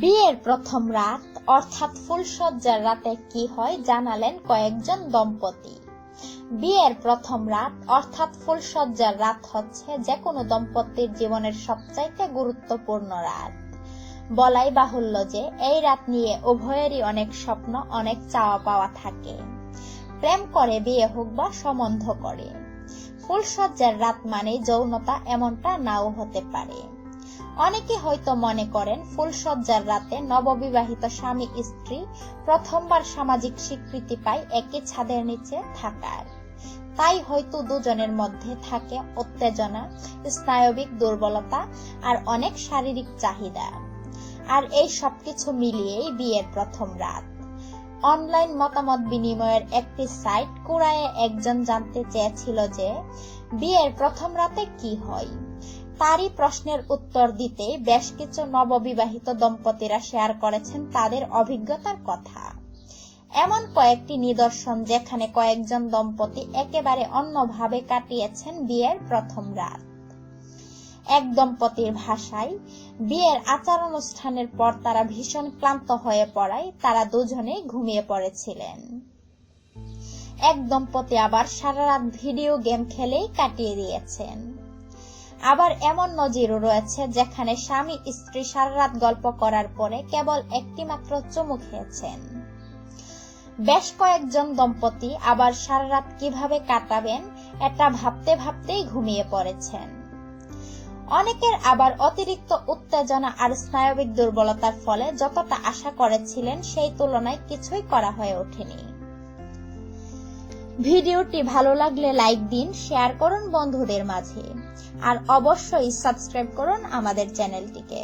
বিয়ের প্রথম রাত, অর্থাৎ ফুলসজ্জার রাতে কি হয় জানালেন কয়েকজন দম্পতি। বিয়ের প্রথম রাত, অর্থাৎ ফুলসজ্জার রাত হচ্ছে যে কোনো দম্পতির জীবনের সবচাইতে গুরুত্বপূর্ণ রাত। বলাই বাহুল্য যে এই রাত নিয়ে উভয়েরই অনেক স্বপ্ন, অনেক চাওয়া পাওয়া থাকে। প্রেম করে, বিয়ে হোক বা সম্বন্ধ করে। ফুলসজ্জার রাত মানে যৌনতা এমনটা নাও হতে পারে। অনেকে হয়তো মনে করেন ফুলসজ্জার রাতে নববিবাহিত স্বামী স্ত্রী প্রথমবার সামাজিক স্বীকৃতি পায় একই ছাদের নিচে থাকার। তাই হয়তো দুজনের মধ্যে থাকে উত্তেজনা, স্নায়বিক দুর্বলতা আর অনেক শারীরিক চাহিদা। আর এই সবকিছু মিলিয়েই বিয়ের প্রথম রাত। অনলাইন মতামত বিনিময়ের একটি সাইট কুড়ায়ে একজন জানতে চেয়েছিল যে, বিয়ের প্রথম রাতে কি হয়? তারই প্রশ্নের উত্তর দিতে বেশ কিছু নববিবাহিত দম্পতিরা শেয়ার করেছেন তাদের অভিজ্ঞতার কথা। এমন কয়েকটি নিদর্শন যেখানে কয়েকজন দম্পতি একেবারে অন্যভাবে কাটিয়েছেন বিয়ের প্রথম রাত। এক দম্পতির ভাষায়, বিয়ের আচার অনুষ্ঠানের পর তারা ভীষণ ক্লান্ত হয়ে পড়ায়, তারা দুজনেই ঘুমিয়ে পড়েছিলেন। এক দম্পতি আবার সারা রাত ভিডিও গেম খেলেই কাটিয়ে দিয়েছেন। আবার এমন নজিরও রয়েছে যেখানে স্বামী স্ত্রী সারা রাত গল্প করার পরে কেবল একটি মাত্র চুমু খেয়েছেন। বেশ কয়েকজন দম্পতি আবার সারা রাত কীভাবে কাটাবেন, এটা ভাবতে ভাবতেই ঘুমিয়ে পড়েছেন। অনেকের আবার অতিরিক্ত উত্তেজনা আর স্নায়বিক দুর্বলতার ফলে যতটা আশা করেছিলেন সেই তুলনায় কিছুই করা হয়ে ওঠেনি। ভিডিওটি ভালো লাগলে লাইক দিন, শেয়ার করুন বন্ধুদের মাঝে। আর অবশ্যই সাবস্ক্রাইব করুন আমাদের চ্যানেলটিকে।